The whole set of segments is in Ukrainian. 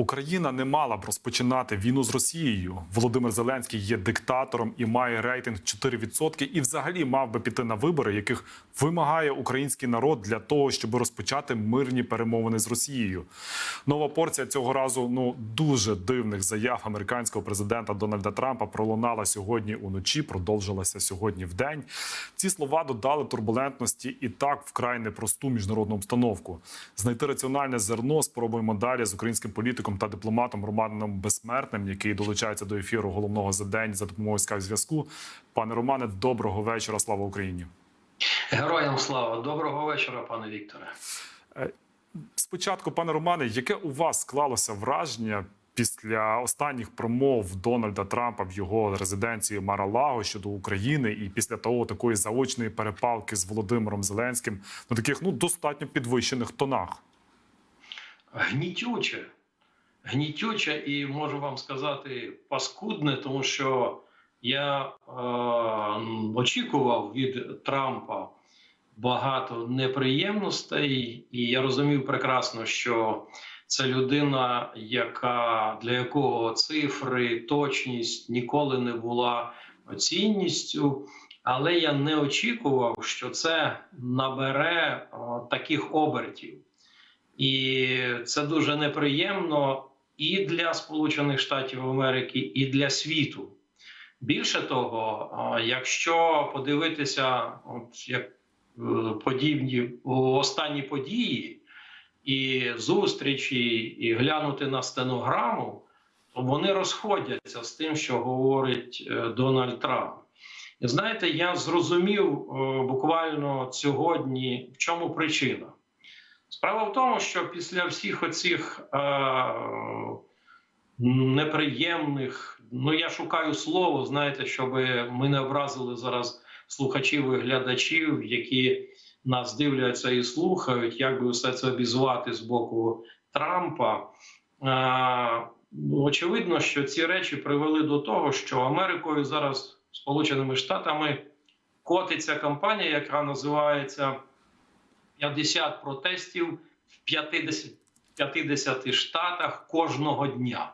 Україна не мала б розпочинати війну з Росією. Володимир Зеленський є диктатором і має рейтинг 4%, і взагалі мав би піти на вибори, яких вимагає український народ для того, щоб розпочати мирні перемовини з Росією. Нова порція цього разу ну дуже дивних заяв американського президента Дональда Трампа пролунала сьогодні уночі, продовжилася сьогодні в день. Ці слова додали турбулентності і так вкрай непросту міжнародну обстановку. Знайти раціональне зерно спробуємо далі з українським політиком та дипломатом Романом Безсмертним, який долучається до ефіру головного за день за допомогою скайп зв'язку. Пане Романе, доброго вечора. Слава Україні. Героям слава, доброго вечора, пане Вікторе. Спочатку, пане Романе, яке у вас склалося враження після останніх промов Дональда Трампа в його резиденції Маралаго щодо України, і після того такої заочної перепалки з Володимиром Зеленським на таких ну достатньо підвищених тонах? Гнітюче, гнітюче, і можу вам сказати паскудне, тому що я е, очікував від Трампа багато неприємностей, і я розумів прекрасно, що це людина, яка для якого цифри, точність ніколи не була цінністю. Але я не очікував, що це набере о, таких обертів. І це дуже неприємно і для Сполучених Штатів Америки, і для світу. Більше того, якщо подивитися, от як е, подібні останні події і зустрічі, і глянути на стенограму, то вони розходяться з тим, що говорить е, Дональд Трамп. І знаєте, я зрозумів е, буквально сьогодні, в чому причина. Справа в тому, що після всіх оцих е, неприємних, ну я шукаю слово, знаєте, щоб ми не образили зараз слухачів і глядачів, які нас дивляться і слухають, як би все це обізвати з боку Трампа. Е, ну, очевидно, що ці речі привели до того, що Америкою зараз Сполученими Штатами котиться кампанія, яка називається 50 протестів в 50, 50 штатах кожного дня.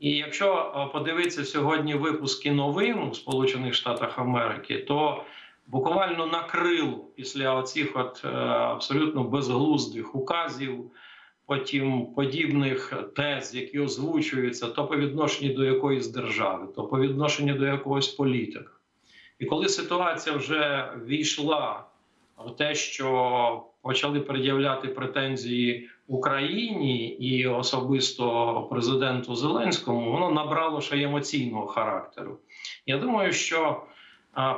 І якщо е, подивитися сьогодні випуски новин у Сполучених Штатах Америки, то буквально накрило після оцих от е, абсолютно безглуздих указів, потім подібних тез, які озвучуються, то по відношенню до якоїсь держави, то по відношенню до якогось політика. І коли ситуація вже війшла те, що почали пред'являти претензії Україні і особисто президенту Зеленському, воно набрало ще емоційного характеру. Я думаю, що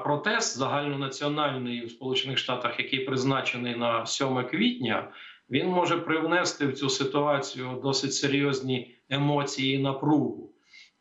протест загальнонаціональний у Сполучених Штатах, який призначений на 7 квітня, він може привнести в цю ситуацію досить серйозні емоції і напругу.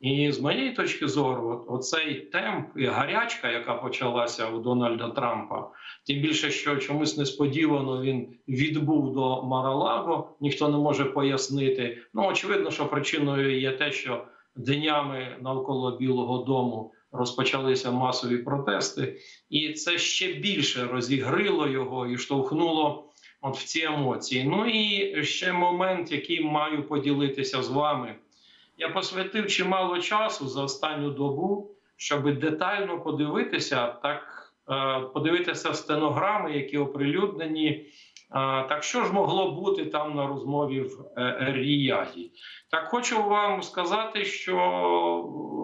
І з моєї точки зору, оцей темп і гарячка, яка почалася у Дональда Трампа, тим більше, що чомусь несподівано він відбув до Маралаго, ніхто не може пояснити. Ну очевидно, що причиною є те, що днями навколо Білого Дому розпочалися масові протести, і це ще більше розігрило його і штовхнуло от в ці емоції. Ну і ще момент, який маю поділитися з вами. Я посвятив чимало часу за останню добу, щоб детально подивитися, так е, подивитися стенограми, які оприлюднені. Е, Так що ж могло бути там на розмові в е, Ріяді? Так хочу вам сказати, що,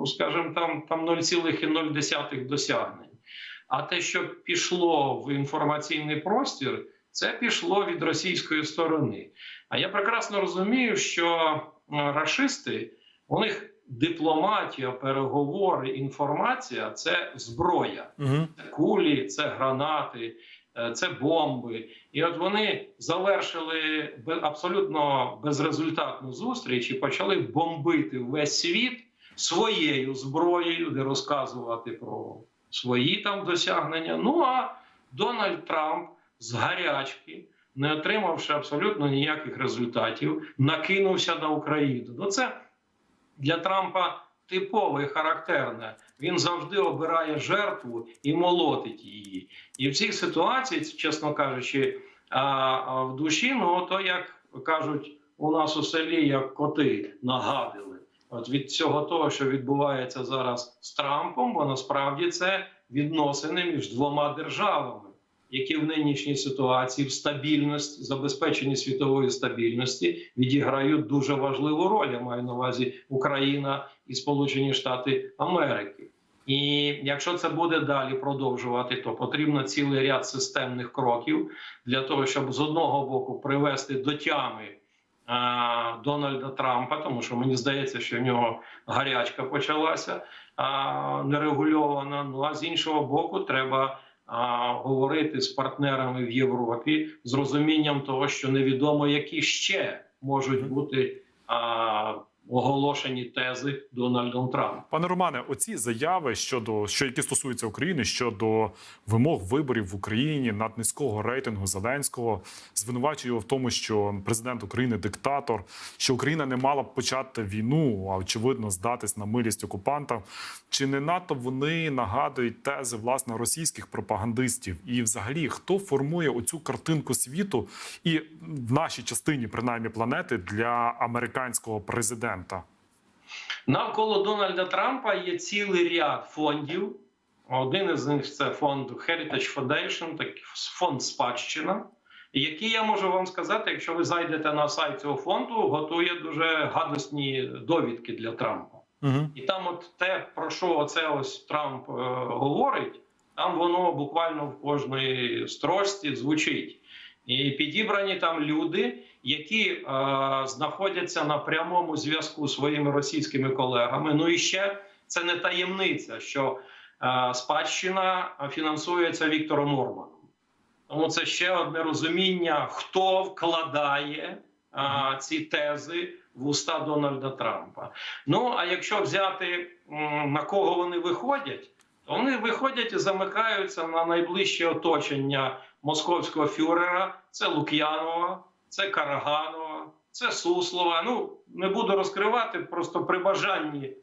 скажімо, там, там 0,0 досягнень. А те, що пішло в інформаційний простір, це пішло від російської сторони. А я прекрасно розумію, що рашисти. У них дипломатія, переговори, інформація це зброя, Угу. це кулі, це гранати, е, це бомби. І от вони завершили абсолютно безрезультатну зустріч і почали бомбити весь світ своєю зброєю, де розказувати про свої там досягнення. Ну а Дональд Трамп з гарячки. Не отримавши абсолютно ніяких результатів, накинувся на Україну. Ну це для Трампа типове і характерне. Він завжди обирає жертву і молотить її. І в цій ситуації, чесно кажучи, в душі, ну то як кажуть у нас у селі як коти нагадили. От від цього того, що відбувається зараз з Трампом, бо насправді це відносини між двома державами, які в нинішній ситуації в стабільності, забезпеченні світової стабільності відіграють дуже важливу роль. Я маю на увазі Україна і Сполучені Штати Америки. І якщо це буде далі продовжувати, то потрібно цілий ряд системних кроків для того, щоб з одного боку привести до тями а, Дональда Трампа, тому що мені здається, що в нього гарячка почалася а, нерегульована. Ну а з іншого боку, треба говорити з партнерами в Європі з розумінням того, що невідомо, які ще можуть бути а, оголошені тези Дональдом Трампом. Пане Романе, оці заяви щодо що які стосуються України щодо вимог виборів в Україні наднизького рейтингу Зеленського, звинувачує його в тому, що президент України диктатор, що Україна не мала б почати війну, а очевидно здатись на милість окупанта. Чи не надто вони нагадують тези власне російських пропагандистів? І, взагалі, хто формує оцю картинку світу і в нашій частині, принаймні, планети для американського президента? Навколо Дональда Трампа є цілий ряд фондів. Один із них це фонд Heritage Foundation, такий фонд спадщина, який я можу вам сказати, якщо ви зайдете на сайт цього фонду, готує дуже гадосні довідки для Трампа. Угу. І там, от те, про що оце ось Трамп е, говорить, там воно буквально в кожній строчці звучить. І підібрані там люди, які е, знаходяться на прямому зв'язку з своїми російськими колегами. Ну і ще це не таємниця, що е, спадщина фінансується Віктором Орбаном. Тому це ще одне розуміння, хто вкладає е, ці тези в уста Дональда Трампа. Ну а якщо взяти на кого вони виходять, вони виходять і замикаються на найближче оточення московського фюрера. Це Лук'янова, це Караганова, це Суслова. Ну не буду розкривати, просто при бажанні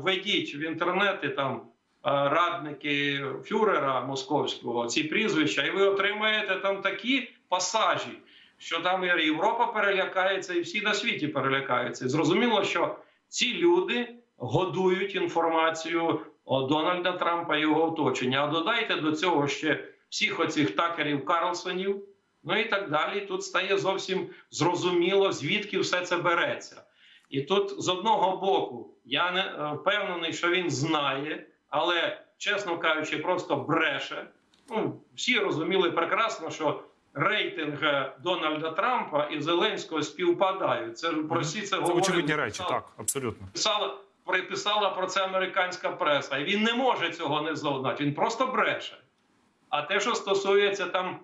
введіть в інтернети там радники фюрера московського ці прізвища, і ви отримаєте там такі пасажі, що там і Європа перелякається, і всі на світі перелякаються. І зрозуміло, що ці люди годують інформацію Дональда Трампа і його оточення. А додайте до цього ще всіх оцих такерів Карлсонів, ну і так далі. Тут стає зовсім зрозуміло, звідки все це береться. І тут з одного боку я не е, впевнений, що він знає, але чесно кажучи, просто бреше. Ну, всі розуміли прекрасно, що рейтинг е, Дональда Трампа і Зеленського співпадають. Це ж про всі це Це говорили, очевидні речі, писали так абсолютно. писала, приписала про це американська преса. І він не може цього не зазнати. Він просто бреше. А те, що стосується там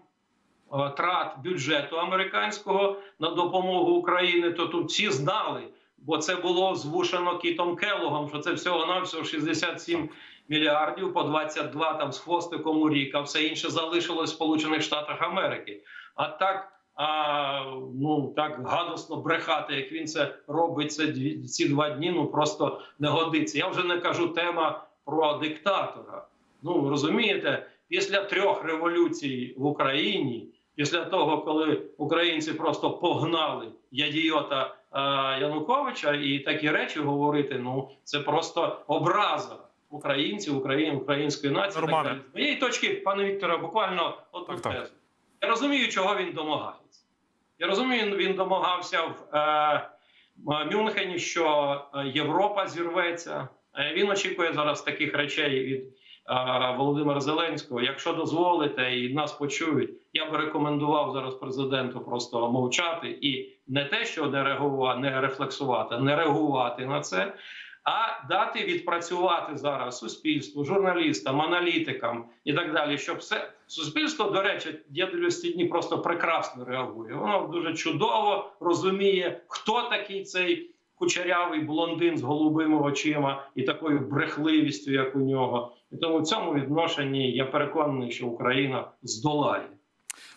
трат бюджету американського на допомогу Україні, то тут всі знали, бо це було озвучено Кітом Келлогом, що це всього навсього 67 мільярдів по 22 там з хвостиком у рік, а все інше залишилось в Сполучених Штатах Америки. А так. А ну так гадосно брехати, як він це робить це ці два дні. Ну просто не годиться. Я вже не кажу тема про диктатора. Ну розумієте, після трьох революцій в Україні, після того, коли українці просто погнали ядіота е, Януковича, і такі речі говорити, ну це просто образа українців, України, української нації. З моєї точки, пане Вікторе, буквально одну Так, тезу. Я розумію, чого він домагається. Я розумію, він домагався в е, Мюнхені, що е, Європа зірветься. Е, Він очікує зараз таких речей від Володимира Зеленського. Якщо дозволите і нас почують, я би рекомендував зараз президенту просто мовчати і не те, що не реагувати, не рефлексувати, не реагувати на це. А дати відпрацювати зараз суспільству, журналістам, аналітикам і так далі, щоб все суспільство, до речі, я дивлюсь, ці дні просто прекрасно реагує. Воно дуже чудово розуміє, хто такий цей кучерявий блондин з голубими очима і такою брехливістю, як у нього. І тому в цьому відношенні я переконаний, що Україна здолає.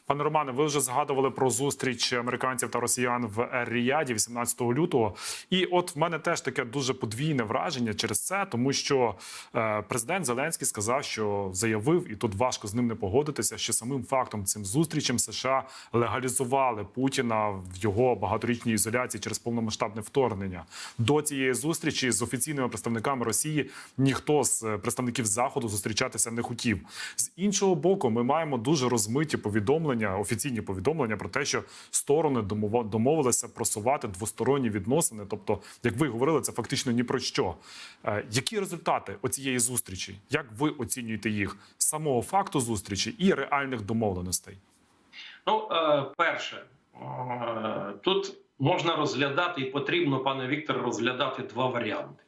Пане Романе, ви вже згадували про зустріч американців та росіян в Ер-Ріяді 18 лютого. І от в мене теж таке дуже подвійне враження через це, тому що е, президент Зеленський сказав, що заявив, і тут важко з ним не погодитися, що самим фактом цим зустрічем США легалізували Путіна в його багаторічній ізоляції через повномасштабне вторгнення. До цієї зустрічі з офіційними представниками Росії ніхто з представників заходу зустрічатися не хотів. З іншого боку, ми маємо дуже розмиті повідомлення, офіційні повідомлення про те, що сторони домовилися просувати двосторонні відносини. Тобто, як ви говорили, це фактично ні про що. Е, Які результати оцієї зустрічі? Як ви оцінюєте їх самого факту зустрічі і реальних домовленостей? Ну, е, перше, е, тут можна розглядати і потрібно, пане Віктор, розглядати два варіанти.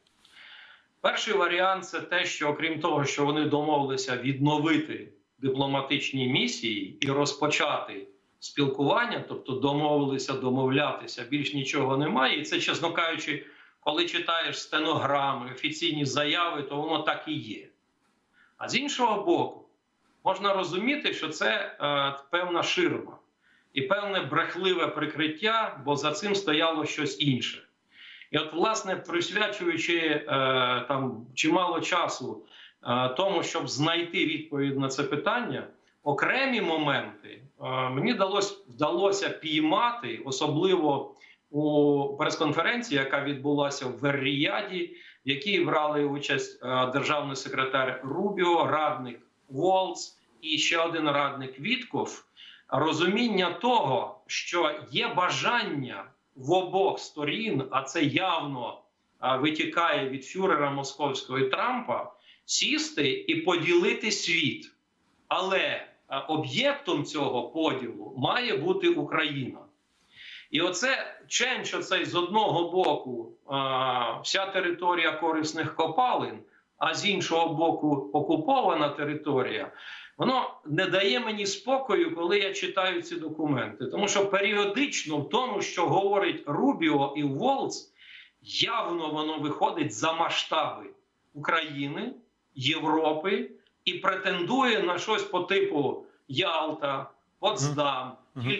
Перший варіант це те, що окрім того, що вони домовилися відновити дипломатичні місії і розпочати спілкування, тобто домовилися домовлятися, більш нічого немає. І це, чесно кажучи, коли читаєш стенограми, офіційні заяви, то воно так і є. А з іншого боку, можна розуміти, що це е, певна ширма і певне брехливе прикриття, бо за цим стояло щось інше. І от, власне, присвячуючи е, там чимало часу тому, щоб знайти відповідь на це питання, окремі моменти е, мені вдалося, вдалося піймати, особливо у прес-конференції, яка відбулася в Верріяді, в якій брали участь е, державний секретар Рубіо, радник Волц і ще один радник Вітков. Розуміння того, що є бажання в обох сторін, а це явно витікає від фюрера московського і Трампа, сісти і поділити світ. Але об'єктом цього поділу має бути Україна. І оце ченч, оцей з одного боку вся територія корисних копалин, а з іншого боку, окупована територія. Воно не дає мені спокою, коли я читаю ці документи. Тому що періодично в тому, що говорить Рубіо і Волц, явно воно виходить за масштаби України, Європи і претендує на щось по типу Ялта, Потсдам,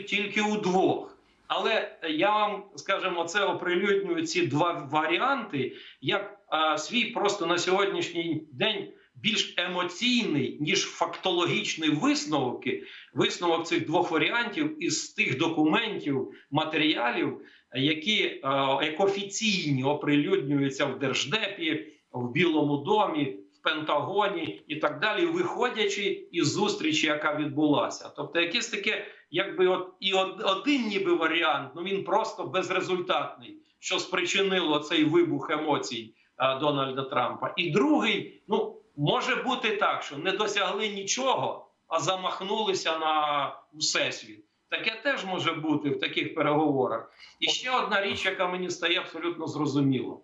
тільки у двох. Але я вам скажімо, це оприлюднюю ці два варіанти як а, свій просто на сьогоднішній день більш емоційний ніж фактологічний висновки. Висновок цих двох варіантів із тих документів, матеріалів, які е, як офіційні оприлюднюються в держдепі, в Білому домі, Пентагоні і так далі, виходячи із зустрічі, яка відбулася. Тобто, якесь таке, якби от і один ніби варіант, ну він просто безрезультатний, що спричинило цей вибух емоцій е, Дональда Трампа. І другий, ну може бути так, що не досягли нічого, а замахнулися на всесвіт. Таке теж може бути в таких переговорах. І ще одна річ, яка мені стає абсолютно зрозуміло: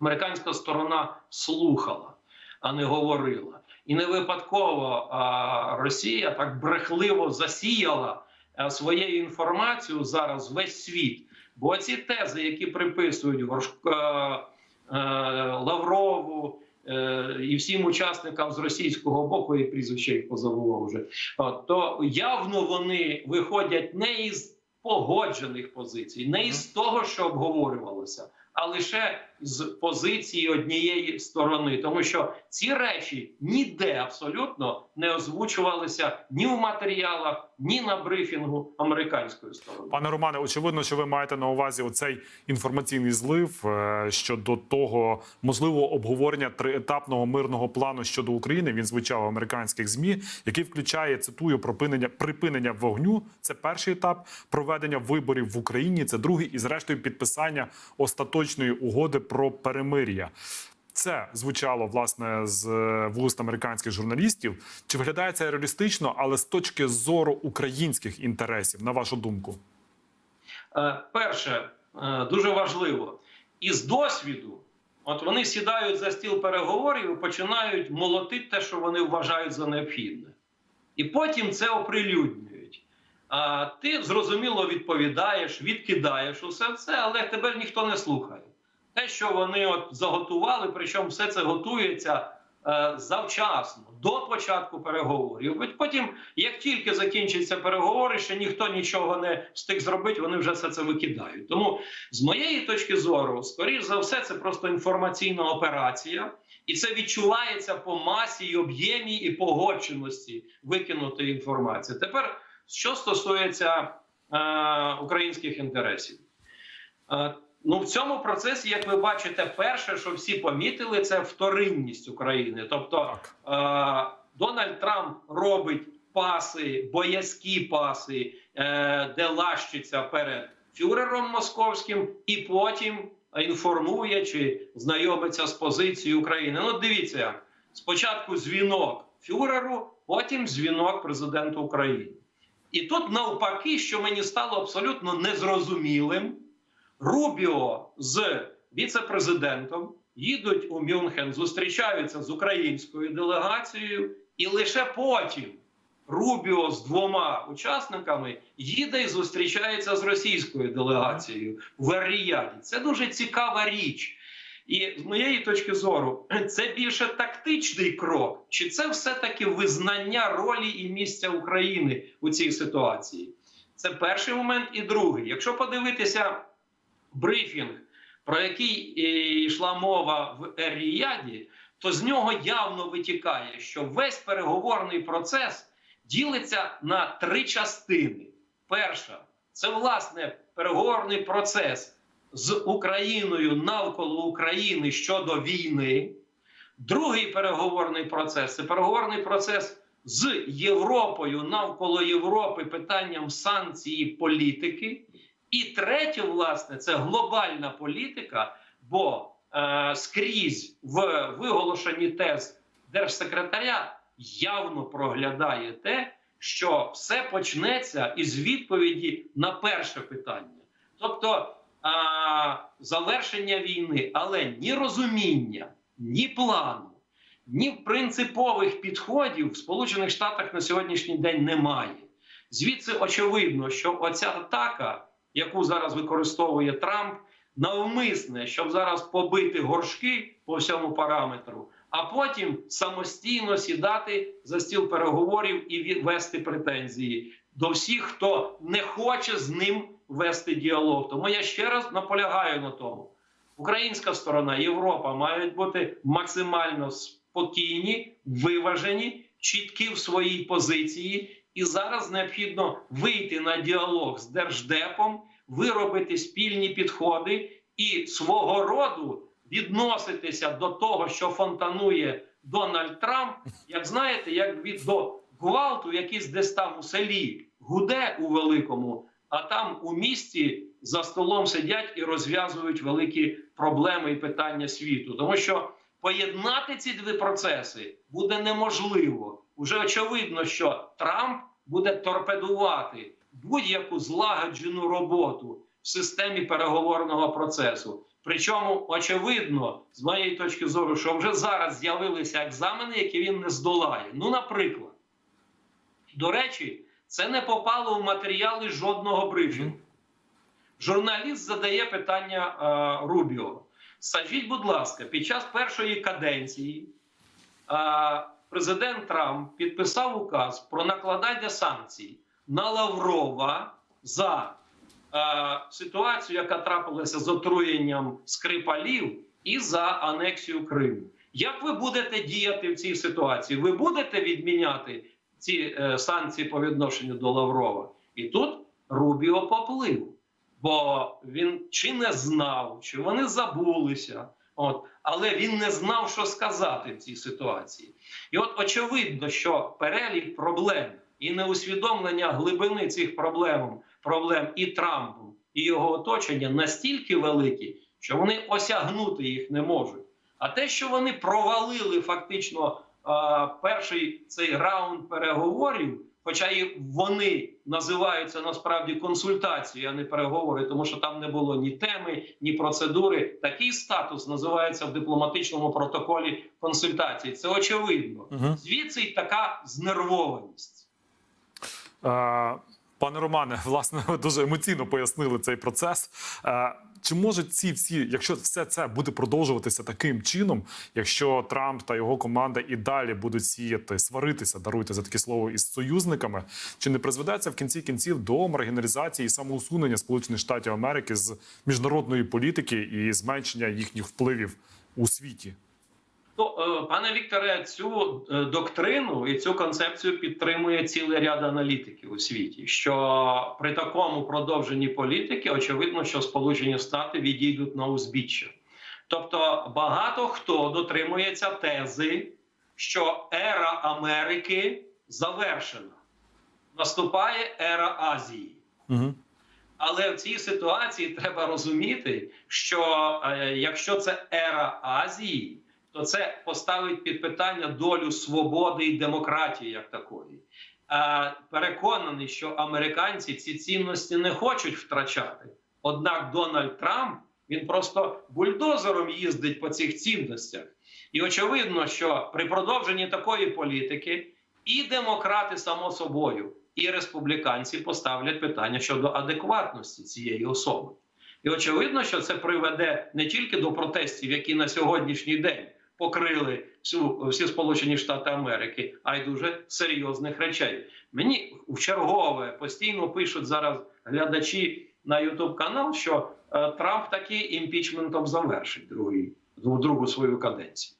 американська сторона слухала, а не говорила. І не випадково а, Росія так брехливо засіяла а, своєю інформацією зараз весь світ. Бо ці тези, які приписують Горшко, е, Лаврову е, і всім учасникам з російського боку, і прізвище їх позабував вже, то явно вони виходять не із погоджених позицій, не із того, що обговорювалося, а лише з позиції однієї сторони, тому що ці речі ніде абсолютно не озвучувалися ні в матеріалах, ні на брифінгу американської сторони. Пане Романе, очевидно, що ви маєте на увазі оцей інформаційний злив е, щодо того можливого обговорення триетапного мирного плану щодо України. Він звучав в американських змі, який включає цитую припинення припинення вогню. Це перший етап проведення виборів в Україні. Це другий і зрештою підписання остаточної угоди про перемир'я. Це звучало власне з е, вуст американських журналістів. Чи виглядає це реалістично, але з точки зору українських інтересів, на вашу думку? Е, Перше, е, дуже важливо, із досвіду, от вони сідають за стіл переговорів і починають молотити те, що вони вважають за необхідне. І потім це оприлюднюють. А ти зрозуміло відповідаєш, відкидаєш усе це, але тебе ніхто не слухає. Те, що вони от заготували, причому все це готується е, завчасно до початку переговорів. От Потім, як тільки закінчаться переговори, ще ніхто нічого не встиг зробити, вони вже все це викидають. Тому, з моєї точки зору, скоріш за все, це просто інформаційна операція, і це відчувається по масі, і об'ємі і погодженості викинутої інформації. Тепер, що стосується е, українських інтересів. Е, Ну, в цьому процесі, як ви бачите, перше, що всі помітили, це вторинність України. Тобто е, Дональд Трамп робить паси, боязкі паси, е, де лащиться перед фюрером московським, і потім інформує чи знайомиться з позицією України. Ну, дивіться, спочатку дзвінок фюреру, потім дзвінок президенту України. І тут навпаки, що мені стало абсолютно незрозумілим. Рубіо з віце-президентом їдуть у Мюнхен, зустрічаються з українською делегацією, і лише потім Рубіо з двома учасниками їде і зустрічається з російською делегацією в Ер-Ріяді. Це дуже цікава річ. І з моєї точки зору, це більше тактичний крок, чи це все-таки визнання ролі і місця України у цій ситуації? Це перший момент. І другий, якщо подивитися брифінг, про який е, йшла мова в Ер-Ріяді, то з нього явно витікає, що весь переговорний процес ділиться на три частини. Перша це власне переговорний процес з Україною навколо України щодо війни. Другий переговорний процес це переговорний процес з Європою навколо Європи питанням санкції політики. І третє, власне, це глобальна політика, бо е, скрізь в виголошенні тез держсекретаря явно проглядає те, що все почнеться із відповіді на перше питання, тобто а, завершення війни, але ні розуміння, ні плану, ні принципових підходів в Сполучених Штатах на сьогоднішній день немає. Звідси очевидно, що оця атака, яку зараз використовує Трамп, навмисне, щоб зараз побити горшки по всьому параметру, а потім самостійно сідати за стіл переговорів і вести претензії до всіх, хто не хоче з ним вести діалог. Тому я ще раз наполягаю на тому: українська сторона, Європа мають бути максимально спокійні, виважені, чіткі в своїй позиції. І зараз необхідно вийти на діалог з держдепом, виробити спільні підходи і свого роду відноситися до того, що фонтанує Дональд Трамп, як знаєте, як від до гвалту, якийсь десь там у селі гуде у великому, а там у місті за столом сидять і розв'язують великі проблеми і питання світу, тому що поєднати ці дві процеси буде неможливо. Уже очевидно, що Трамп буде торпедувати будь-яку злагоджену роботу в системі переговорного процесу. Причому очевидно, з моєї точки зору, що вже зараз з'явилися екзамени, які він не здолає. Ну, наприклад, до речі, це не попало в матеріали жодного брифінгу. Журналіст задає питання е, Рубіо. Скажіть, будь ласка, під час першої каденції президент Трамп підписав указ про накладання санкцій на Лаврова за ситуацію, яка трапилася з отруєнням скрипалів, і за анексію Криму. Як ви будете діяти в цій ситуації? Ви будете відміняти ці е, санкції по відношенню до Лаврова? І тут Рубіо поплив, бо він чи не знав, чи вони забулися. От, але він не знав, що сказати в цій ситуації. І от очевидно, що перелік проблем і неусвідомлення глибини цих проблем, проблем і Трампом, і його оточення настільки великі, що вони осягнути їх не можуть. А те, що вони провалили фактично перший цей раунд переговорів, хоча і вони називаються насправді консультації, а не переговори, тому що там не було ні теми, ні процедури. Такий статус називається в дипломатичному протоколі консультації. Це очевидно. Мгм. Звідси й така знервованість. Е, Пане Романе, власне, ви дуже емоційно пояснили цей процес. Чи можуть ці всі, якщо все це буде продовжуватися таким чином, якщо Трамп та його команда і далі будуть сіяти, сваритися, даруйте за таке слово із союзниками, чи не призведеться в кінці кінців до маргіналізації і самоусунення Сполучених Штатів Америки з міжнародної політики і зменшення їхніх впливів у світі? Ну, е, пане Вікторе, цю е, доктрину і цю концепцію підтримує цілий ряд аналітиків у світі. Що при такому продовженні політики очевидно, що Сполучені Штати відійдуть на узбіччя. Тобто, багато хто дотримується тези, що ера Америки завершена, наступає ера Азії. Угу. Але в цій ситуації треба розуміти, що е, якщо це ера Азії, то це поставить під питання долю свободи і демократії як такої. Переконаний, що американці ці цінності не хочуть втрачати. Однак Дональд Трамп він просто бульдозером їздить по цих цінностях. І очевидно, що при продовженні такої політики і демократи, само собою, і республіканці поставлять питання щодо адекватності цієї особи. І очевидно, що це приведе не тільки до протестів, які на сьогоднішній день покрили всю всі Сполучені Штати Америки, а й дуже серйозних речей. Мені в чергове постійно пишуть зараз глядачі на Ютуб канал, що е, Трамп таки імпічментом завершить другий другу свою каденцію.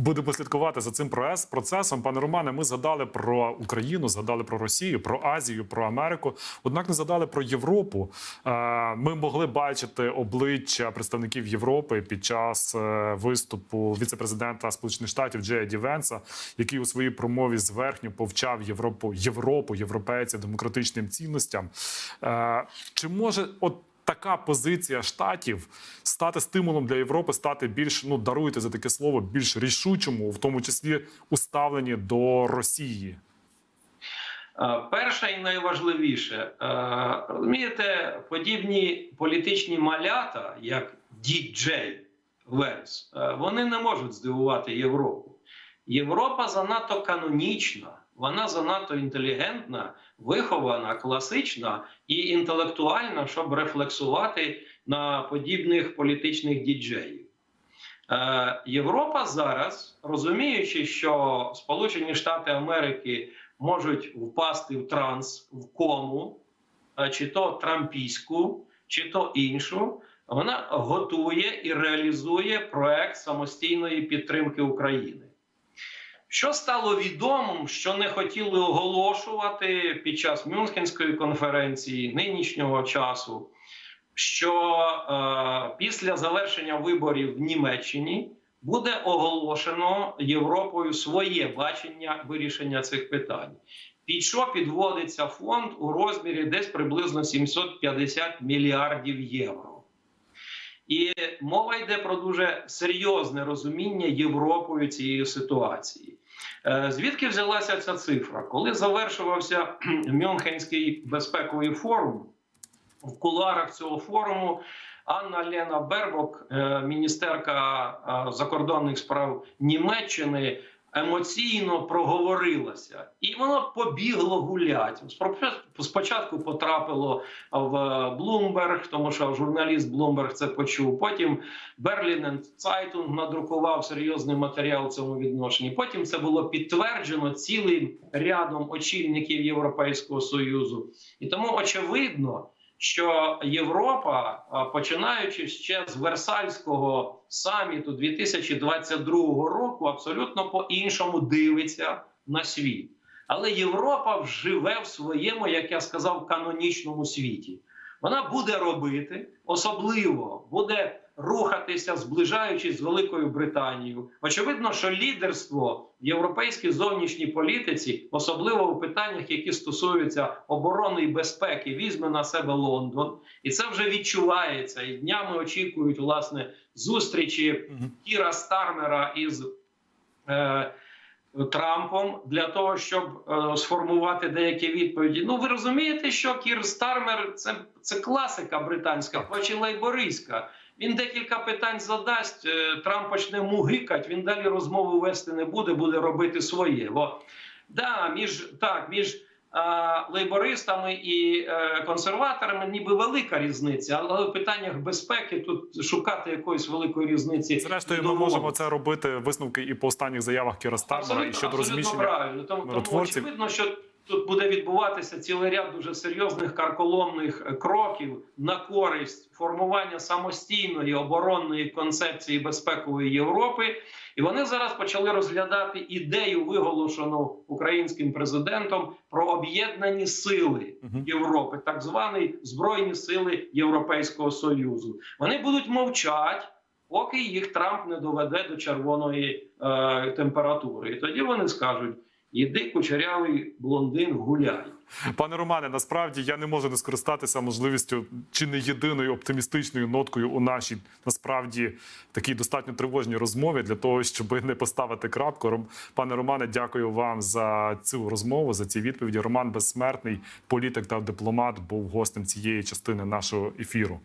Будемо слідкувати за цим процесом. Пане Романе, ми згадали про Україну, згадали про Росію, про Азію, про Америку. Однак не згадали про Європу. Е, Ми могли бачити обличчя представників Європи під час е, виступу віцепрезидента Сполучених Штатів Джея Ді Венса, який у своїй промові зверхньо повчав Європу, Європу, європейців демократичним цінностям. Е, Чи може от така позиція штатів стати стимулом для Європи, стати більш ну даруйте за таке слово, більш рішучому, в тому числі у ставленні до Росії. Е, Перше і найважливіше, е, розумієте, подібні політичні малята, як діджей Венс, е, вони не можуть здивувати Європу. Європа занадто канонічна, вона занадто інтелігентна, вихована, класична і інтелектуальна, щоб рефлексувати на подібних політичних діджеїв. Е, Європа зараз, розуміючи, що Сполучені Штати Америки можуть впасти в транс, в кому, е, чи то трампійську, чи то іншу, вона готує і реалізує проект самостійної підтримки України. Що стало відомим, що не хотіли оголошувати під час Мюнхенської конференції нинішнього часу, що е, після завершення виборів в Німеччині буде оголошено Європою своє бачення вирішення цих питань. Під що підводиться фонд у розмірі десь приблизно 750 мільярдів євро. І мова йде про дуже серйозне розуміння Європою цієї ситуації. Е, Звідки взялася ця цифра? Коли завершувався Мюнхенський безпековий форум, в куларах цього форуму Анна Лена Бербок, е, міністерка е, закордонних справ Німеччини, емоційно проговорилася, і воно побігло гулять. Спочатку потрапило в Блумберг, тому що журналіст Блумберг це почув. Потім Берлінен Цайтунг надрукував серйозний матеріал у цьому відношенні. Потім це було підтверджено цілим рядом очільників Європейського союзу, і тому очевидно. Що Європа, починаючи ще з Версальського саміту 2022 року, абсолютно по-іншому дивиться на світ. Але Європа вживе в своєму, як я сказав, канонічному світі. Вона буде робити, особливо буде рухатися, зближаючись з Великою Британією. Очевидно, що лідерство в європейській зовнішній політиці, особливо у питаннях, які стосуються оборони і безпеки, візьме на себе Лондон, і це вже відчувається. І днями очікують власне зустрічі Кіра Стармера із. Е, Трампом для того, щоб е, сформувати деякі відповіді. Ну ви розумієте, що Кір Стармер це, це класика британська, хоч і лейбористська. Він декілька питань задасть. е, Трамп почне мугикать. Він далі розмову вести не буде, буде робити своє. Бо да, між так, між лейбористами і е, консерваторами, ніби велика різниця, але в питаннях безпеки тут шукати якоїсь великої різниці. Зрештою, ми можемо це робити висновки і по останніх заявах Кіра і щодо розміщення правильно. Тому, тому очевидно, що тут буде відбуватися цілий ряд дуже серйозних карколомних е, кроків на користь формування самостійної оборонної концепції безпекової Європи. І вони зараз почали розглядати ідею, виголошену українським президентом, про об'єднані сили Європи, так звані збройні сили Європейського союзу. Вони будуть мовчати, поки їх Трамп не доведе до червоної е, температури. І тоді вони скажуть: іди, кучерявий блондин, гуляй. Пане Романе, насправді я не можу не скористатися можливістю чи не єдиною оптимістичною ноткою у нашій насправді такій достатньо тривожній розмові для того, щоб не поставити крапку. Пане Романе, дякую вам за цю розмову, за ці відповіді. Роман Безсмертний, політик та дипломат, був гостем цієї частини нашого ефіру.